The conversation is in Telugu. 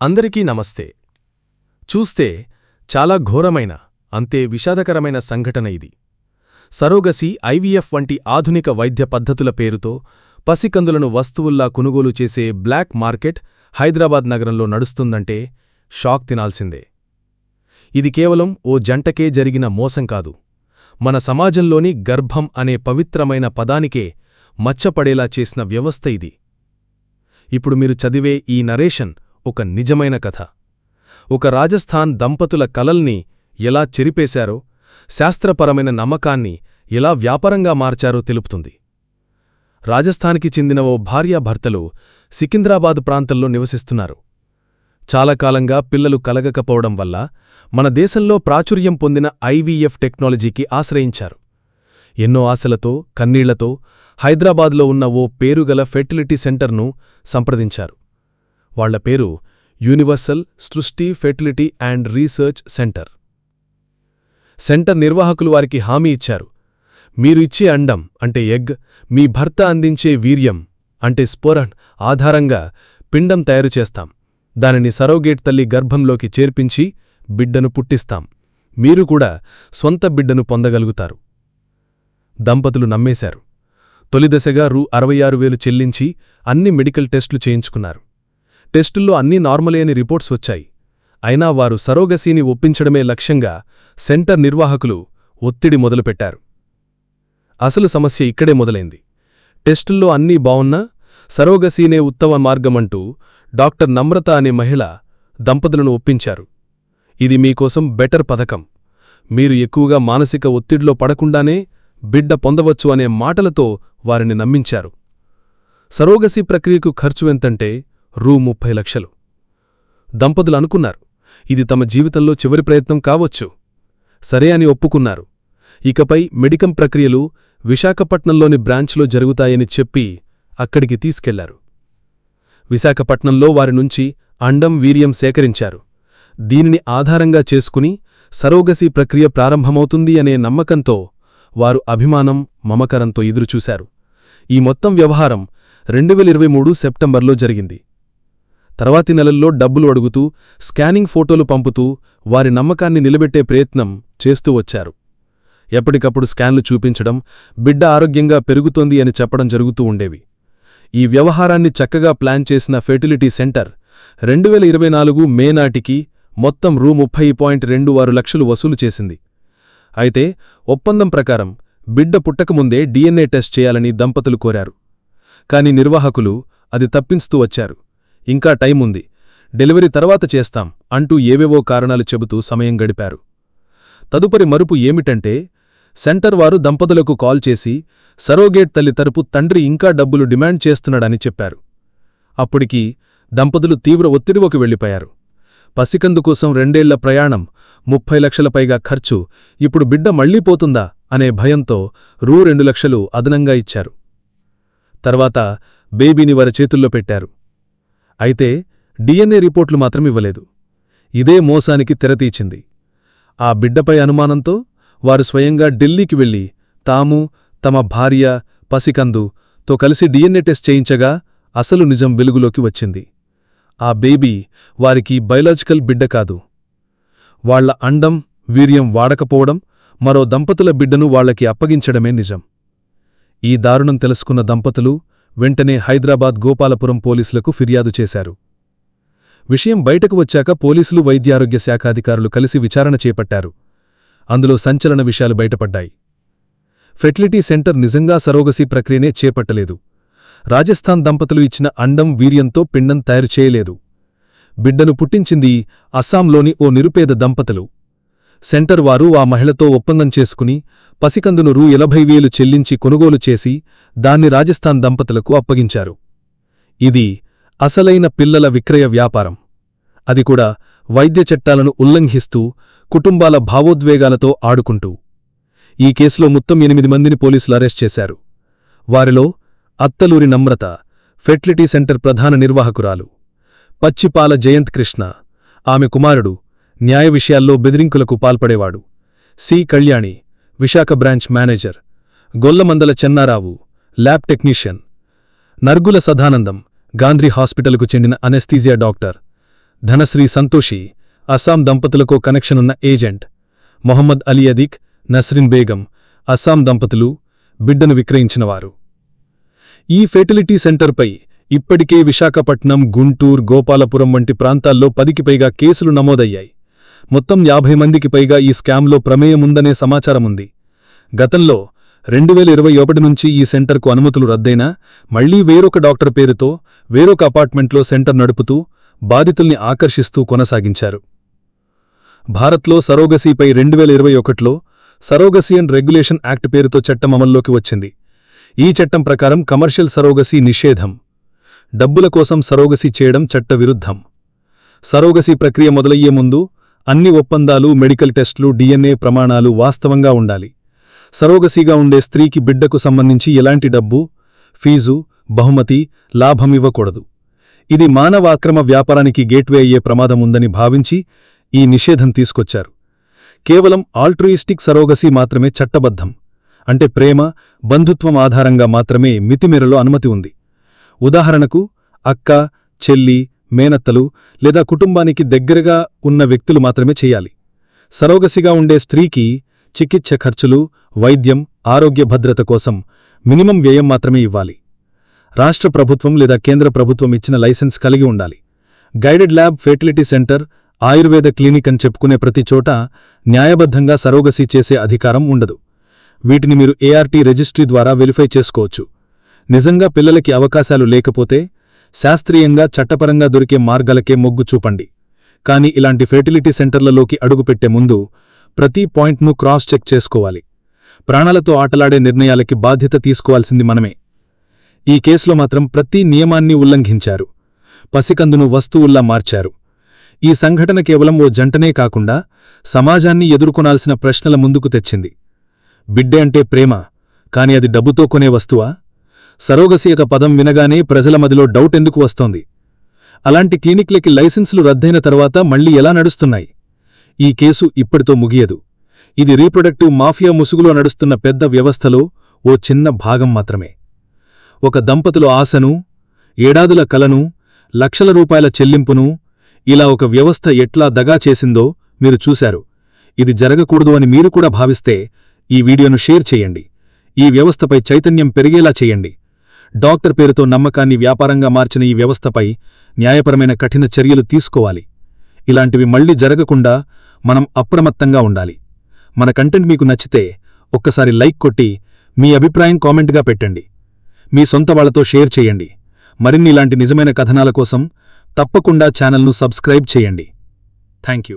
అందరికీ నమస్తే. చూస్తే చాలా ఘోరమైన అంతే విషాదకరమైన సంఘటన ఇది. సరోగసి ఐవీఎఫ్ వంటి ఆధునిక వైద్య పద్ధతుల పేరుతో పసికందులను వస్తువుల్లా కొనుగోలు చేసే బ్లాక్ మార్కెట్ హైదరాబాద్ నగరంలో నడుస్తుందంటే షాక్ తినాల్సిందే. ఇది కేవలం ఓ జంటకే జరిగిన మోసం కాదు. మన సమాజంలోని గర్భం అనే పవిత్రమైన పదానికే మచ్చపడేలా చేసిన వ్యవస్థ ఇది. ఇప్పుడు మీరు చదివే ఈ నరేషన్ ఒక నిజమైన కథ. ఒక రాజస్థాన్ దంపతుల కలల్ని ఎలా చెరిపేశారో శాస్త్రపరమైన నమ్మకాన్ని ఎలా వ్యాపారంగా మార్చారో తెలుపుతుంది. రాజస్థాన్కి చెందిన ఓ భార్యాభర్తలు సికింద్రాబాద్ ప్రాంతంలో నివసిస్తున్నారు. చాలా కాలంగా పిల్లలు కలగకపోవడం వల్ల మన దేశంలో ప్రాచుర్యం పొందిన ఐవీఎఫ్ టెక్నాలజీకి ఆశ్రయించారు. ఎన్నో ఆశలతో కన్నీళ్ళతో హైదరాబాద్లో ఉన్న ఓ పేరుగల ఫెర్టిలిటీ సెంటర్ను సంప్రదించారు. వాళ్ళ పేరు universal Srishti fertility and research centre. Centre నిర్వాహకులు వారికి హామీ ఇచ్చారు. మీరు ఇచ్చే అండం అంటే ఎగ్ మీ భర్త అందించే వీర్యం అంటే స్పోరన్ ఆధారంగా పిండం తయారు చేస్తాం. దానిని సరోగేట్ తల్లి గర్భంలోకి చేర్పించి బిడ్డను పుట్టిస్తాం. మీరు కూడా స్వంత బిడ్డను పొందగలుగుతారు. దంపతులు నమ్మేశారు. తొలిదశగా రూ. అరవై ఆరు వేలు చెల్లించి అన్ని మెడికల్ టెస్టులు చేయించుకున్నారు. టెస్టుల్లో అన్నీ నార్మలే అని రిపోర్ట్స్ వచ్చాయి. అయినా వారు సరోగసీని ఒప్పించడమే లక్ష్యంగా సెంటర్ నిర్వాహకులు ఒత్తిడి మొదలుపెట్టారు. అసలు సమస్య ఇక్కడే మొదలైంది. టెస్టుల్లో అన్నీ బావున్నా సరోగసీనే ఉత్తమ మార్గమంటూ డాక్టర్ నమ్రత అనే మహిళ దంపతులను ఒప్పించారు. ఇది మీకోసం బెటర్ పథకం. మీరు ఎక్కువగా మానసిక ఒత్తిడిలో పడకుండానే బిడ్డ పొందవచ్చు అనే మాటలతో వారిని నమ్మించారు. సరోగసి ప్రక్రియకు ఖర్చు ఎంతంటే రూ ముప్పై లక్షలు. దంపతులు అనుకున్నారు ఇది తమ జీవితంలో చివరి ప్రయత్నం కావచ్చు. సరే అని ఒప్పుకున్నారు. ఇకపై మెడికం ప్రక్రియలు విశాఖపట్నంలోని బ్రాంచ్లో జరుగుతాయని చెప్పి అక్కడికి తీసుకెళ్ళారు. విశాఖపట్నంలో వారి నుంచి అండం వీర్యం సేకరించారు. దీనిని ఆధారంగా చేసుకుని సరోగసి ప్రక్రియ ప్రారంభమవుతుంది అనే నమ్మకంతో వారు అభిమానం మమకరంతో ఎదురుచూశారు. ఈ మొత్తం వ్యవహారం రెండువేల ఇరవై మూడు సెప్టెంబర్లో జరిగింది. తర్వాతి నెలల్లో డబ్బులు అడుగుతూ స్కానింగ్ ఫోటోలు పంపుతూ వారి నమ్మకాన్ని నిలబెట్టే ప్రయత్నం చేస్తూ వచ్చారు. ఎప్పటికప్పుడు స్కాన్లు చూపించడం బిడ్డ ఆరోగ్యంగా పెరుగుతోంది అని చెప్పడం జరుగుతూ ఉండేవి. ఈ వ్యవహారాన్ని చక్కగా ప్లాన్ చేసిన ఫెర్టిలిటీ సెంటర్ రెండువేల ఇరవై నాలుగు మే నాటికి మొత్తం రూ ముప్పై పాయింట్ రెండు ఆరు లక్షలు వసూలు చేసింది. అయితే ఒప్పందం ప్రకారం బిడ్డ పుట్టకముందే డిఎన్ఏ టెస్ట్ చేయాలని దంపతులు కోరారు. కాని నిర్వాహకులు అది తప్పించుతూ వచ్చారు. ఇంకా టైం ఉంది. డెలివరీ తర్వాత చేస్తాం అంటూ ఏవేవో కారణాలు చెబుతూ సమయం గడిపారు. తదుపరి మరుపు ఏమిటంటే సెంటర్ వారు దంపతులకు కాల్ చేసి సరోగేట్ తల్లి తరపు తండ్రి ఇంకా డబ్బులు డిమాండ్ చేస్తున్నాడని చెప్పారు. అప్పటికి దంపతులు తీవ్ర ఒత్తిడిలోకి వెళ్ళిపోయారు. పసికందు కోసం రెండేళ్ళ ప్రయాణం ముప్పై లక్షల పైగా ఖర్చు ఇప్పుడు బిడ్డ మళ్ళీ పోతుందా అనే భయంతో రూ రెండు లక్షలు అదనంగా ఇచ్చారు. తర్వాత బేబీని వారి చేతుల్లో పెట్టారు. అయితే డిఎన్ఏ రిపోర్ట్లు మాత్రం ఇవ్వలేదు. ఇదే మోసానికి తెరతీచింది ఆ బిడ్డపై అనుమానంతో వారు స్వయంగా ఢిల్లీకి వెళ్ళి తాము తమ భార్య పసికందు తో కలిసి డిఎన్ఏ టెస్ట్ చేయించగా అసలు నిజం వెలుగులోకి వచ్చింది. ఆ బేబీ వారికి బయలాజికల్ బిడ్డ కాదు. వాళ్ళ అండం వీర్యం వాడకపోవడం మరో దంపతుల బిడ్డను వాళ్ళకి అప్పగించడమే నిజం. ఈ దారుణం తెలుసుకున్న దంపతులు వెంటనే హైదరాబాద్ గోపాలపురం పోలీసులకు ఫిర్యాదు చేశారు. విషయం బయటకు వచ్చాక పోలీసులు వైద్యారోగ్య శాఖాధికారులు కలిసి విచారణ చేపట్టారు. అందులో సంచలన విషయాలు బయటపడ్డాయి. ఫెర్టిలిటీ సెంటర్ నిజంగా సరోగసి ప్రక్రియనే చేపట్టలేదు. రాజస్థాన్ దంపతులు ఇచ్చిన అండం వీర్యంతో పిండం తయారు చేయలేదు. బిడ్డను పుట్టించింది అస్సాంలోని ఓ నిరుపేద దంపతులు. సెంటర్ వారు ఆ మహిళతో ఒప్పందం చేసుకుని పసికందును రూ. ఎలభై వేలు చెల్లించి కొనుగోలు చేసి దాన్ని రాజస్థాన్ దంపతులకు అప్పగించారు. ఇది అసలైన పిల్లల విక్రయ వ్యాపారం. అది కూడా వైద్య చట్టాలను ఉల్లంఘిస్తూ కుటుంబాల భావోద్వేగాలతో ఆడుకుంటూ. ఈ కేసులో మొత్తం ఎనిమిది మందిని పోలీసులు అరెస్ట్ చేశారు. వారిలో అత్తలూరి నమ్రత ఫెర్టిలిటీ సెంటర్ ప్రధాన నిర్వాహకురాలు పచ్చిపాల జయంత్ కృష్ణ ఆమె కుమారుడు న్యాయ విషయాల్లో బెదిరింకులకు పాల్పడేవాడు. C. Kalyani Visakha branch manager. Gollamandala Chennarao lab technician. Nargula Sadanandam Gandhi హాస్పిటల్కు చెందిన అనెస్థీజియా డాక్టర్. ధనశ్రీ సంతోషి అస్సాం దంపతులకు కనెక్షనున్న ఏజెంట్. మొహమ్మద్ అలీ అదీక్ నస్రిన్ బేగం అస్సాం దంపతులు బిడ్డను విక్రయించినవారు. ఈ ఫెర్టిలిటీ సెంటర్పై ఇప్పటికే విశాఖపట్నం గుంటూరు గోపాలపురం వంటి ప్రాంతాల్లో పదికి పైగా కేసులు నమోదయ్యాయి. మొత్తం యాభై మందికి పైగా ఈ స్కామ్లో ప్రమేయముందనే సమాచారముంది. గతంలో రెండు వేల ఇరవై ఒకటి నుంచి ఈ సెంటర్కు అనుమతులు రద్దయినా మళ్ళీ వేరొక డాక్టర్ పేరుతో వేరొక అపార్ట్మెంట్లో సెంటర్ నడుపుతూ బాధితుల్ని ఆకర్షిస్తూ కొనసాగించారు. భారత్లో సరోగసీపై రెండు వేల ఇరవై ఒకటిలో సరోగసీ అండ్ రెగ్యులేషన్ యాక్ట్ పేరుతో చట్టం అమల్లోకి వచ్చింది. ఈ చట్టం ప్రకారం కమర్షియల్ సరోగసీ నిషేధం డబ్బుల కోసం సరోగసీ చేయడం చట్టవిరుద్ధం. సరోగసీ ప్రక్రియ మొదలయ్యే ముందు అన్ని ఒప్పందాలు మెడికల్ టెస్టులు డిఎన్ఏ ప్రమాణాలు వాస్తవంగా ఉండాలి. సరోగసీగా ఉండే స్త్రీకి బిడ్డకు సంబంధించి ఎలాంటి డబ్బు ఫీజు బహుమతి లాభమివ్వకూడదు ఇది మానవాక్రమ వ్యాపారానికి గేట్వే అయ్యే ప్రమాదముందని భావించి ఈ నిషేధం తీసుకొచ్చారు. కేవలం ఆల్ట్రూయిస్టిక్ సరోగసీ మాత్రమే చట్టబద్ధం. అంటే ప్రేమ బంధుత్వం ఆధారంగా మాత్రమే మితిమేరలో అనుమతి ఉంది. ఉదాహరణకు అక్క చెల్లి మేనత్తలు లేదా కుటుంబానికి దగ్గరగా ఉన్న వ్యక్తులు మాత్రమే చేయాలి. సరోగసిగా ఉండే స్త్రీకి చికిత్స ఖర్చులు వైద్యం ఆరోగ్య భద్రత కోసం మినిమం వ్యయం మాత్రమే ఇవ్వాలి. రాష్ట్ర ప్రభుత్వం లేదా కేంద్ర ప్రభుత్వం ఇచ్చిన లైసెన్స్ కలిగి ఉండాలి. Guided lab fertility centre Ayurveda clinic అని చెప్పుకునే ప్రతి చోట న్యాయబద్ధంగా సరోగసీ చేసే అధికారం ఉండదు. వీటిని మీరు ఏఆర్టీ రిజిస్ట్రీ ద్వారా వెరిఫై చేసుకోవచ్చు. నిజంగా పిల్లలకి అవకాశాలు లేకపోతే శాస్త్రీయంగా చట్టపరంగా దొరికే మార్గాలకే మొగ్గు చూపండి. కానీ ఇలాంటి ఫెర్టిలిటీ సెంటర్లలోకి అడుగుపెట్టే ముందు ప్రతి పాయింట్ను క్రాస్ చెక్ చేసుకోవాలి. ప్రాణాలతో ఆటలాడే నిర్ణయాలకి బాధ్యత తీసుకోవాల్సింది మనమే. ఈ కేసులో మాత్రం ప్రతి నియమాన్ని ఉల్లంఘించారు. పసికందును వస్తువుల్లా మార్చారు. ఈ సంఘటన కేవలం ఓ జంటనే కాకుండా సమాజాన్ని ఎదుర్కొనాల్సిన ప్రశ్నల ముందుకు తెచ్చింది. బిడ్డే అంటే ప్రేమ కాని అది డబ్బుతో కొనే వస్తువా? సరోగసి యొక్క పదం వినగానే ప్రజల మదిలో డౌట్ ఎందుకు వస్తోంది? అలాంటి క్లినిక్లకి లైసెన్సులు రద్దయిన తర్వాత మళ్ళీ ఎలా నడుస్తున్నాయి? ఈ కేసు ఇప్పటితో ముగియదు. ఇది రీప్రొడక్టివ్ మాఫియా ముసుగులో నడుస్తున్న పెద్ద వ్యవస్థలో ఓ చిన్న భాగం మాత్రమే. ఒక దంపతుల ఆశను ఏడాదుల కలను లక్షల రూపాయల చెల్లింపును ఇలా ఒక వ్యవస్థ ఎట్లా దగా చేసిందో మీరు చూశారు. ఇది జరగకూడదు అని మీరు కూడా భావిస్తే ఈ వీడియోను షేర్ చేయండి. ఈ వ్యవస్థపై చైతన్యం పెరిగేలా చేయండి. డాక్టర్ పేరుతో నమ్మకాన్ని వ్యాపారంగా మార్చిన ఈ వ్యవస్థపై న్యాయపరమైన కఠిన చర్యలు తీసుకోవాలి. ఇలాంటివి మళ్ళీ జరగకుండా మనం అప్రమత్తంగా ఉండాలి. మన కంటెంట్ మీకు నచ్చితే ఒక్కసారి లైక్ కొట్టి మీ అభిప్రాయం కామెంట్గా పెట్టండి. మీ సొంత వాళ్ళతో షేర్ చేయండి. మరిన్ని ఇలాంటి నిజమైన కథనాల కోసం తప్పకుండా ఛానల్ను సబ్స్క్రైబ్ చేయండి. థ్యాంక్